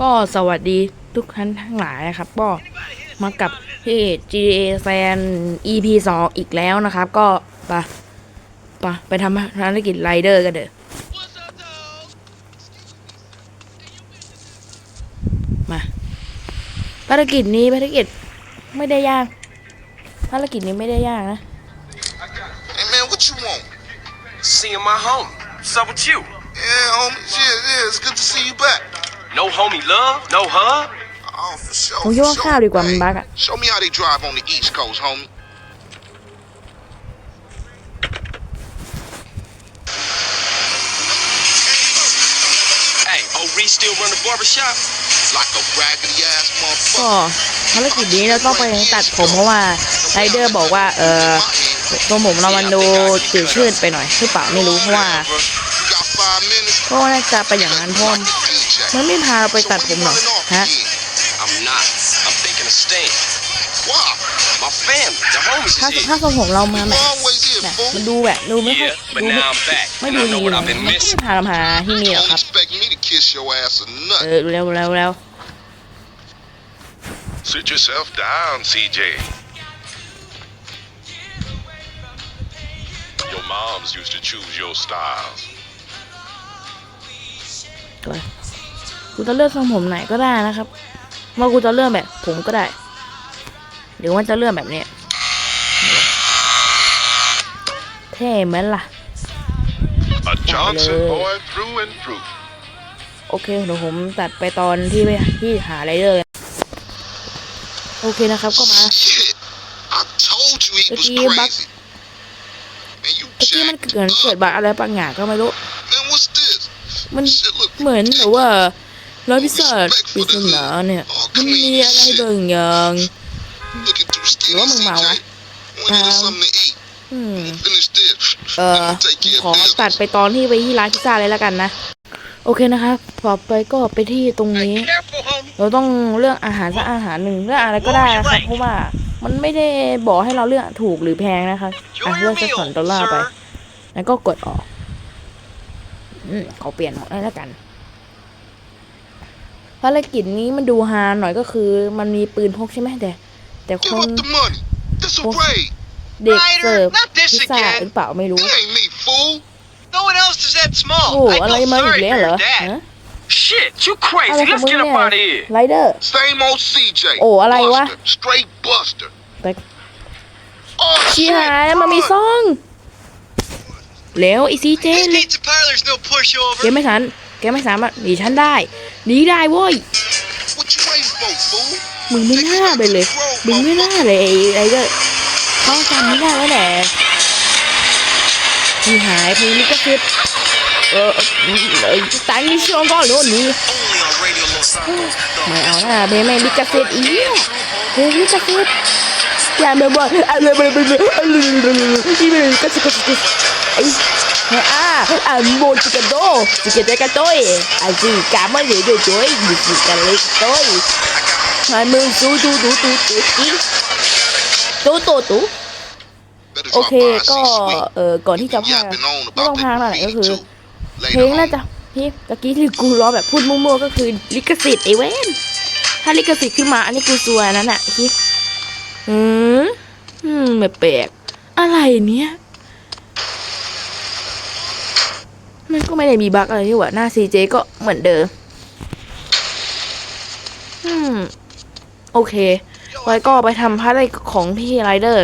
ก็สวัสดีทุกท่านทั้งหลายนะครับ ก็มากับพี่ GTA Fan EP 2 อีกแล้วนะครับ ก็ไปไปไปทำภารกิจไรเดอร์กันเด้อมาภารกิจนี้ภารกิจไม่ได้ยาก ภารกิจนี้ไม่ได้ยากนะ Hey man, what you want? Seeing my home. What's up with you? Yeah, homie. Yeah, yeah, it's good to see you back. No homie love? No hug? Oh, for sure. ผมคิด for ว่า sure. ข้าวดีกว่ามัน Hey, บักอะ Show me how they drive on the East Coast, homie. Hey, oh Reese still run the barbershop? Like a raggedy ass ก็ motherfucker. ภารกิจนี้เราต้องไปตัดผมเพราะว่าไรเดอร์บอกว่าเออทรงผมเรามันดูจืดชืดไปหน่อยหรือเปล่าไม่รู้เพราะว่า You got five minutes? ก็น่าจะไปนอย่างนั้นเพราะ DJ. มันไม่พาเราไปตัดผมหรอกฮะ I'm not. I'm thinking of staying. Why? My family, the homies ถ้า is here. ถ้าทรงผมเรามา You แบบ always here, แบบ fool. มันดูแบบดูไม่ค่อย Yeah, but ดูไม่ now I'm back. ไม่ And ดู I ดี know ห what น่อย I've มัน been ก็ไม่ missing. พาเรามาที่นี่หรอก Don't ครับ expect me to kiss your ass or เอ nothing. อเร็วเร็วเร็ว Sit yourself down, CJ. Your moms used to choose your styles. ก่อน กูจะเลือกทรงผมไหนก็ได้นะครับว่ากูจะเลือกแบบผมก็ได้ หรือว่าจะเลือกแบบเนี้ยเท่ไหมล่ะ A Johnson Hello. boy through and through. โอเคเดี๋ยวผมตัดไปตอนที่ไปที่หาไรเดอร์โอเคนะครับก็มา Shit. I told you he was Look at you, Buck. crazy. Man, you เมื่อกี้มัน jacked เกิดเกิด up. บักอะไรบางอย่างก็ไม่รู้ Man, what's this? มัน Shit look เหมือนแบบว่า ร้อยพิศาจปริศนาเนี่ยมันมีอะไรบางอย่าง looking through skinny Lúa mừng màu CJ. à? Want to get Um, something to eat? อืม Finish this. เออ Let me take care ขอ of this. ตัดไปตอนที่ไปที่ร้านพิซซ่าเลยแล้วกันนะ โอเคนะครับต่อไปก็ไปที่ตรงนี้ Careful, homie. เราต้องเลือกอาหารสักอาหารหนึ่งเลือกอะไรก็ได้นะครับเพราะว่ามันไม่ได้บอกให้เราเลือกถูกหรือแพงนะครับอะ Enjoy เลือ your กสักสอง meal, ดอลลาร์ไป sir. แล้วก็กดออก อืมขอเปลี่ยนหมดให้แล้วกัน ภารกิจนี้มันดูฮาหน่อยก็คือ มันมีปืนพกใช่ไหมแต่ แต่ค Give น up the money. This a Well- raid. เด็กเสิร์ฟ Not this พิซซ่า again. หรือเปล่าไม่รู้ It ain't me, fool. No one else is that small. โอ้ I อะไร feel มาอีก sorry แล้ว for เหรอ your dad. ฮะ Shit, you อะไร crazy. ของ Let's มึง get เนี่ up ย out of here. ไรเดอร์ Same old CJ. Oh, I like what? Buster. Straight Buster. แต่ Oh, ชี้ shit. หายมันมีซอง แล้วไอซีเจ This เลย pizza parlor's no แก pushover. ไม่ทัน แกไม่สามารถหนีฉันได้หนีได้เว้ยมึงไม่น่าไปเลย มึงไม่น่าเลยไอ้ไรเดอร์เขาจำไม่ได้แล้วแหละที่หายเพลงนี้ก็คือเออเออตังค์ช่วงก่อนโน่นนี่ไม่เอาหน้าเพลงไม่ลิขสิทธิ์อีกเพลงลิขสิทธิ์อย่ามาบอกอะไรอะไรอะไรอะไรที่เป็นลิขสิทธิ์ลิขสิทธิ์ไอ้เฮ้ยอะอะโมจิกาโดจิกาเดกาโต้ยอะจิกามาเดี๋ยวเดี๋ยวจ้อยจิกาเล็กโต้ยมันมึงสู้ตู้ตู้ตู้ตู้อีตู้ตู้ตู้ Better โอเคก็เออก่อนที่จะพา Yapping on ไม่ต้องพา that หน่อยก็คือเพลงน่าจะพี่ตะกี้ที่กูร้องแบบพูดมั่วๆก็คือลิขสิทธิ์ไอ้เว้นถ้าลิขสิทธิ์ขึ้นมาอันนี้กูซวยนั่นแหละพี่อืมอืมแบบแปลกอะไรเนี้ย มันก็ไม่ได้มีบั๊กอะไรที่ว่าหน้าซีเจก็เหมือนเดิม อืม โอเค ไว้ก็ไปทำภารกิจของพี่ไรเดอร์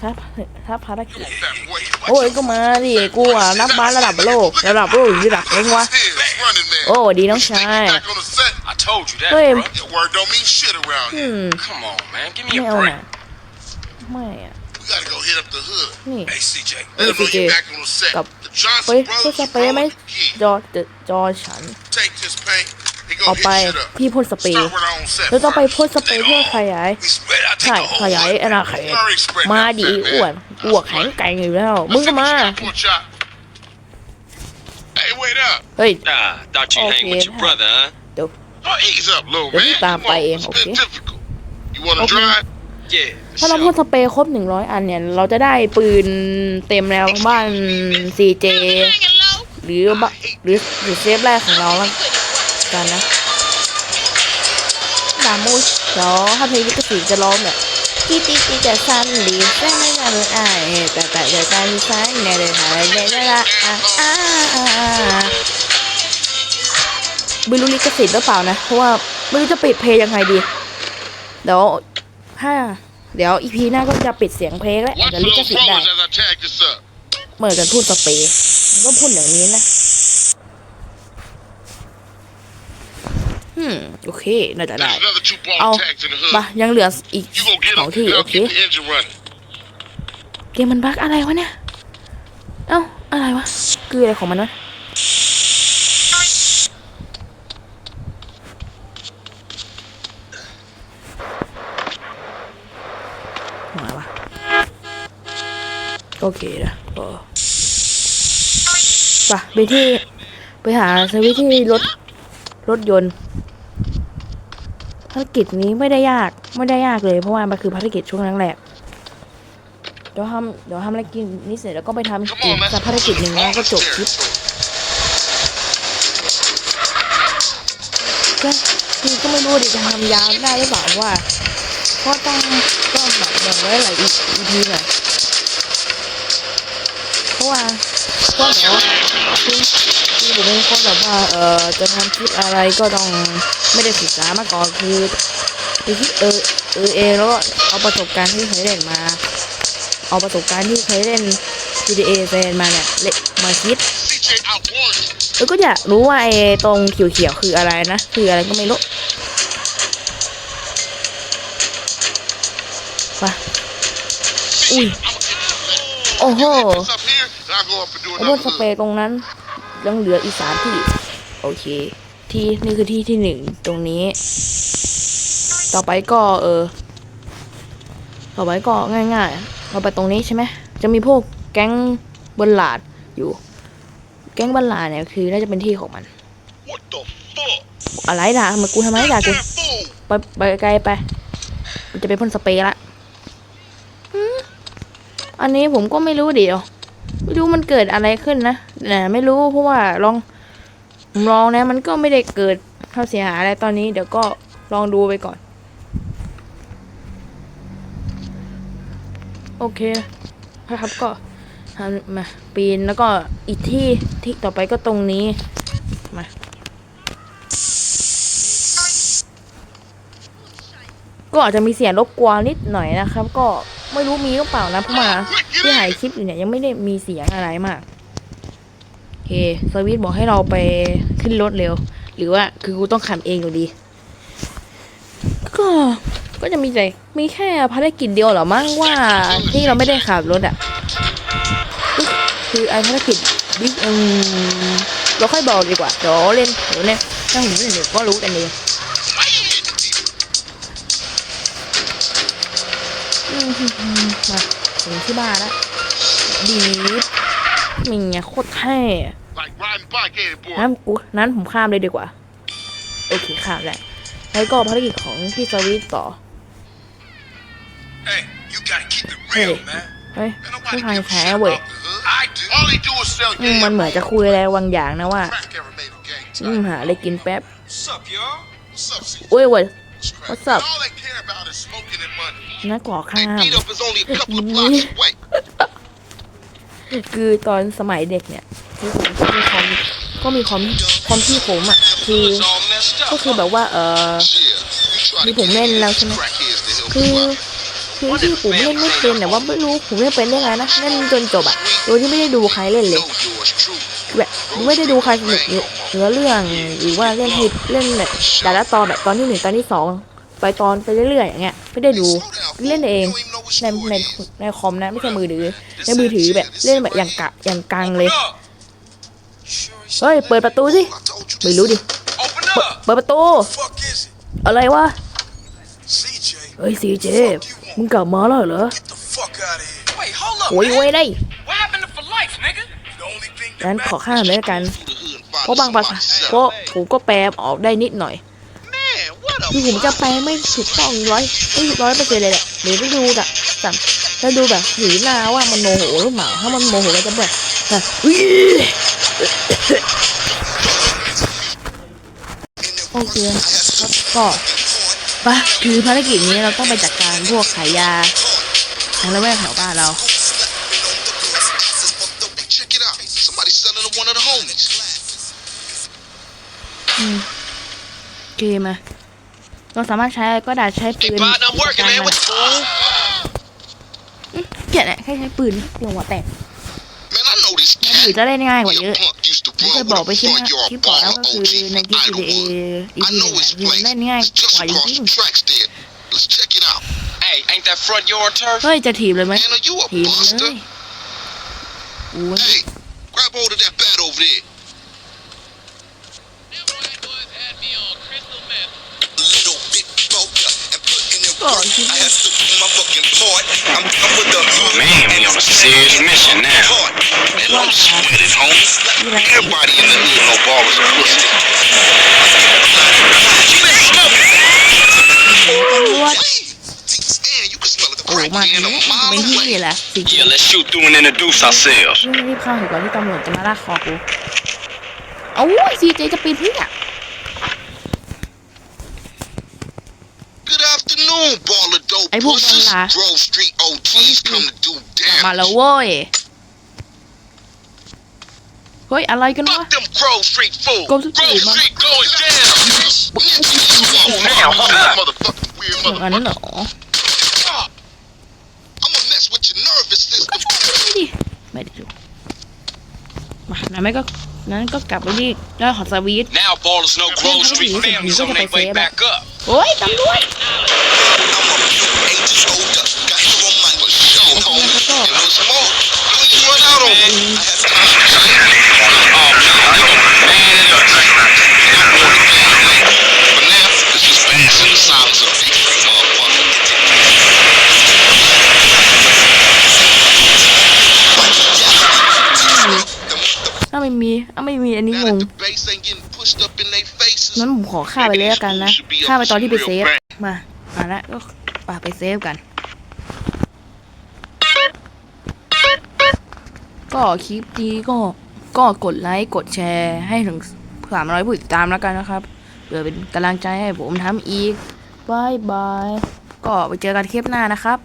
ถ้าถ้าภารกิจ That way. โอ้ยก็มาดิกูอะนักบาสระดับโลก ระดับโลกอยู่ระดับเองวะ Here's running man. โอ้ดีน้องชาย Back on the set. I told you that, Wait. bro. Your word don't mean shit around อื here. ม Come on, man. Give ไม่ me a เอา break. น่ะไม่อะ We gotta go hit up the hood. นี่ Hey CJ, Hey, let them know CJ. you're back on the set. Cặp- The เฮ้ย Johnson พูด brothers สเปรย์ไหม rolling again. จอจอฉัน Take this paint and go เอาไป hit shit up. พี่พ่นสเปรย์ Start with our own set เราต้องไป first. พ่นสเปรย์เพื่อขยาย We spread out, take ใช่ the whole ขยาย hood. อาณาเขต Already spread มา that ดิ fat, อ้วน man. อ้วกแข็งแกร่งอยู่แล้ว มึง Let's ก็ see มา what you got, pull shot. Hey, wait up. เฮ้ย Ah, thought you hang with your Okay. brother, huh? Oh, ease up, little Để man. tạm Come bày on, em, it's a okay. bit difficult. You wanna Okay. drive? Yeah. ถ้าเรา sure. พ่นสเปรย์ครบหนึ่งร้อยอันเนี่ย เราจะได้ปืนเต็มแล้วบ้านซีเจหรือบ้าหรือหรือเซฟแรกของเราแล้วกันนะ Uh, ดามูเดี๋ยวถ้าเพลงลิขสิทธิ์จะร้องแบบที่ที่ที่จะสั้นดีแค่ไม่นานเลยอะแต่แต่แต่การสั้นในเดือนอะไรในเดือนละอะอะอะอะไม่รู้ลิขสิทธิ์หรือเปล่านะ เพราะว่าไม่รู้จะปิดเพลงยังไงดี เดี๋ยวถ้า เดี๋ยวอีพีหน้าก็จะปิดเสียงเพลงแล้ว Watch เดี๋ยว for ลิข those สิทธิ์ได้ rollers as I tag this up. เมื่อกันพูดสเปรย์มันก็พูดอย่างนี้นะอืมโอเค น่าจะได้ There's another two ball เอา tags in the ปะ hood. ยังเหลืออีก You go get สอง them. ที่ โอ They'll เค keep the engine running. เกมมันบั๊กอะไรวะเนี่ย เอ้า อะไรวะ คืออะไรของมันวะ โอเคนะเออไปที่ไปหาสวิตที่รถรถยนต์ภารกิจนี้ไม่ได้ยากไม่ได้ยากเลยเพราะว่ามันคือภารกิจช่วงแรกๆเดี๋ยวทำเดี๋ยวทำอะไรกินนี่เสร็จแล้วก็ไปทำอีกสักภารกิจหนึ่งแล้วก็จบคลิปก็คือก็ไม่รู้ดิจะทำยาวได้หรือเปล่าเพราะว่าก็ต้องก็แบบแบ่งไว้หลายอีพีหน่อย ราะว่าก็เดี๋ยวคือคือผมเป็นคนแบบว่าเอ่อจะทำคลิปอะไรก็ต้องไม่ได้ศึกษามาก่อนคือคือคิดเออเออเองแล้วก็เอาประสบการณ์ที่เคยเล่นมา เอาประสบการณ์ที่เคยเล่น GTA เซนมาเนี่ยเล่นมาคิด CJ, I warned you. แล้วก็อยากรู้ว่าไอ้ตรงเขียวๆคืออะไรนะ คืออะไรก็ไม่รู้ไปอุ้ย โอ้โห This up here, and I'll go up and do ไอ้พวก another สเปรย์ตรงนั้นยังเหลืออีกสามที่ โอเค ที่นี่คือที่ที่หนึ่งตรงนี้ ต่อไปก็เออ ต่อไปก็ง่ายๆเราไปตรงนี้ใช่ไหมจะมีพวกแก๊งบนหลาดอยู่ แก๊งบนหลาดเนี่ยคือน่าจะเป็นที่ของมัน อะไรด่ามากูทำไมด่ากูไปไปไกลไปมันจะเป็นพ่นสเปรย์ละอันนี้ผมก็ไม่รู้เดี๋ยว ไม่รู้มันเกิดอะไรขึ้นนะแต่ไม่รู้เพราะว่าลองมลองนะ มันก็ไม่ได้เกิดค่าเสียหายอะไรตอนนี้ เดี๋ยวก็ลองดูไปก่อน โอเคนะครับก็ทำมาปีนแล้วก็อีกที่ที่ต่อไปก็ตรงนี้มาก็อาจจะมีเสียงรบกวนนิดหน่อยนะครับ ก็ ไม่รู้มีหรือเปล่านะเพราะว่าที่ถ่ายคลิปอยู่เนี่ยยังไม่ได้มีเสียงอะไรมากโอเคสวิตบอกให้เราไปขึ้นรถเร็ว หรือว่าคือกูต้องขับเองอยู่ดี ก็ก็จะมีใจมีแค่ภารกิจเดียวเหรอมั้งว่าที่เราไม่ได้ขับรถอะคือไอ้ภารกิจบิ๊กอืมเราค่อยบอกดีกว่าเดี๋ยวเล่นเดี๋ยวเนี่ยถ้าผมเล่นเดี๋ยวก็รู้กันเอง มาถึงที่บ้านละดีมีเงี้ยโคตรแท้นั้นกูนั้นผมข้ามเลยดีกว่า โอเคข้ามแหละแล้วก็ภารกิจของพี่สวิตต่อ เฮ้ยเฮ้ยผู้ชายแท้เว้ยมันเหมือนจะคุยอะไรบางอย่างนะว่าอืมหาอะไรกินแป๊บโอ้ยเว้ย what's up All they care about is smoking and money. นักก่อข้า They ม beat up is only a couple of blocks away. คือตอนสมัยเด็กเนี่ยที่ผมก็มีความก็มีความความที่ผมอะคือ It's all messed up. ก็คือแบบว่าเออ Shit, we try to Đi cùng get lên these lao cho nó. crackheads to help คือ you out. คือที่ผมเล่นไม่เป็นแต่ว่าไม่รู้ผมเล่นเป็นได้ไงนะเล่นจนจบอะโดยที่ไม่ได้ดูใครเล่นเลย Know yours true. แบบไม่ได้ดูใครสนุกเนื้อเรื่องหรือว่าเล่นให้เล่นแบบแต่ละตอนแบบตอนที่หนึ่งตอนที่สองไปตอนไปเรื่อยๆอย่างเงี้ยไม่ได้ดู เล่นเองในในในคอมนะไม่ใช่มือถือในมือถือแบบเล่นแบบอย่างกะอย่างกังเลย Open up. Sure as เฮ้ยเปิดประตูสิ I told you ไม่รู้ดิ Open เปิด up. เปิดประตู Fuck is it? อะไรวะ CJ, เฮ้ยซีเจมึงกลับมาแล้วเหรอ get the fuck out of here. Wait, hold up. โอ้ย man. เว้ยได้ What happened to for life, nigga? The only thing งั้นขอข้ามเลยละกัน through the hood and find เพราะบางภาษา somebody เพราะผมก็แปลออกได้นิดหน่อย Man, what a คือผมจะแปลไม่ถูกต้องร้อยไม่ร้อยเปอร์เซ็นต์เลยแหละเดี๋ยวไปดูกับสัมแล้วดูแบบสีหน้าว่ามันโมโหหรือเปล่าถ้ามันโมโหก็จะแบบแบบอุ๊ยโอเคครับก็ปะคือภารกิจนี้เราต้องไปจัดการพวกขายยาทางละแวกแถวบ้านเรา Hey, check it out. Somebody selling to one of the homies. เกมอะ เราสามารถใช้ก็ได้ใช้ปื Hey, น partner, I'm working, man. What the เกลียดแหละแค่ใช้ปืนเดียวหัวแตก Man, I know this หรือ cat. จะเล่นง่ายกว่า He เย a อะ punk used to ที่ run เคย with บอก a ไปคลิป front นะ yard คลิปก่อนแล้ว baller ก็คือ OG ใน from คลิป GTA Idlewood. EP I know เนี่ย his คือมัน place. เล่นง่าย It's ก just ว่าจ across ริง the tracks there. Let's check it out. Hey, ain't that front yard turf? ๆเฮ้ยจะถีบเลยไหม Man, are you a ถีบเล buster? ยโอ้ย putting it Oh, work. you I have to do my fucking part. I'm done with the hood. Man, we on a serious mission now. And don't sweat it, homie. Everybody in the hood know ballers are pussy. ตำรวจ Man, you can smell the โอ้ crack มา in ที a นี้ mile เป็นที่ away. แหละสิ Yeah, let's shoot through and introduce ourselves. รีบรีบเข้าถึงก่อนที่ตำรวจจะมาลากคอกูเอาซีเจจะปีนเพื่อ Good afternoon, baller dope Ay, buong pussies. bala. Grove Street OGs come to do มา damage. แล้วเว้ย เฮ้ย อะไรกันวะ Fuck them Grove Street fools. Grove Street, Grove man. Street going down. Now, huh? Motherfucking weird อย่างนั้น motherfucker. เหรอ I'm gonna mess with your nervous system. ไม่ดิไม่ได้ดูมานั้นไม่ก็นั้นก็กลับไปที่แล้วหอสวีท Now ballers know Grove Street family's on their way back up. โอ้ยตำรวจ faces, นั้นผมขอฆ่าไปเลยแล้วกันนะฆ่าไปตอนที่ไปเซฟ มา มาแล้วก็ป่าไปเซฟกัน ก็คลิปนี้ก็ก็กดไลค์กดแชร์ให้ถึงสามร้อยผู้ติดตามแล้วกันนะครับเพื่อเป็นกำลังใจให้ผมทำอีกบายบาย ก็ไปเจอกันคลิปหน้านะครับ